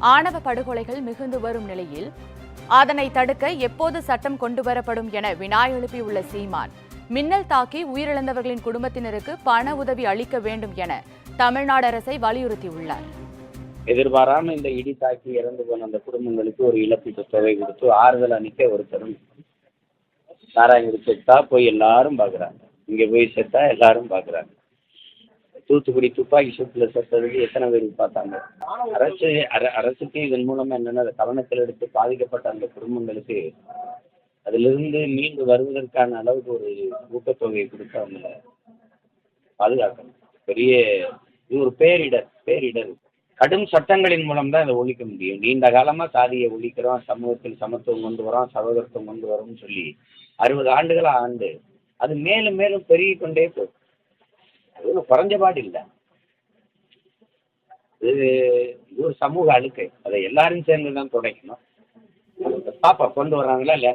ஆணவ படுகொலைகள் மிகுந்து வரும் நிலையில் அதனை தடுக்க எப்போது சட்டம் கொண்டுவரப்படும் என வினா எழுப்பியுள்ள சீமான் மின்னல் தாக்கி உயிரிழந்தவர்களின் குடும்பத்தினருக்கு பண உதவி அளிக்க வேண்டும் என தமிழ்நாடு அரசை வலியுறுத்தியுள்ளார். எதிர்பாராம இந்த இடி தாக்கி இறந்து போன அந்த குடும்பங்களுக்கு ஒரு இழப்பீட்டு தொகை கொடுத்து ஆறுதல் அளிக்க ஒருத்தரும் நாராயணகுடி செத்தா போய் எல்லாரும் பாக்குறாங்க இங்க போய் செத்தா எல்லாரும் பாக்குறாங்க தூத்துக்குடி துப்பாக்கி சூட்டில் செத்ததுக்கு எத்தனை பேர் பார்த்தாங்க? அரசு அர அரசுக்கு இதன் மூலமாக என்னென்ன கவனத்தில் எடுத்து பாதிக்கப்பட்ட அந்த குடும்பங்களுக்கு அதிலிருந்து மீண்டு வருவதற்கான அளவுக்கு ஒரு ஊக்கத்தொகையை கொடுத்து அவங்கள பாதுகாக்கணும். பெரிய இது ஒரு பேரிடர் பேரிடர். கடும் சட்டங்களின் மூலம் தான் இதை ஒழிக்க முடியும். நீண்ட காலமாக சாதியை ஒழிக்கிறோம் சமூகத்தில் சமத்துவம் கொண்டு வரோம் சகோதரத்துவம் கொண்டு வரோம்னு சொல்லி அறுபது ஆண்டுகளாக ஆண்டு அது மேலும் மேலும் பெருகிக்கொண்டே போகும் அது ஒன்றும் குறைஞ்சபாடு இல்லை. இது இது ஒரு சமூக அழுக்கை. அதை எல்லாரும் சேர்ந்து தான் துடைக்கணும். பாப்பா கொண்டு வர்றாங்களா இல்லையா?